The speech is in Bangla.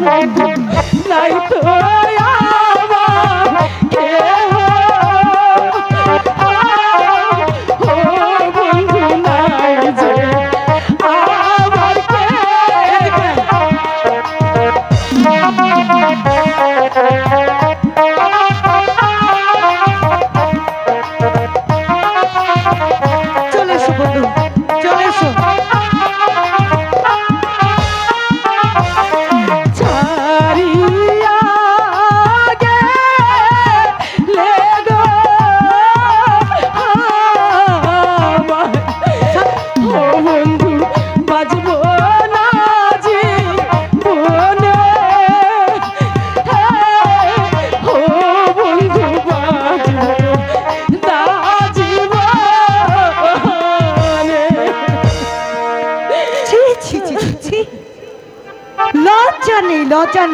নাই তো। ছি ছি ছি লজ্জা নেই লজ্জা নেই।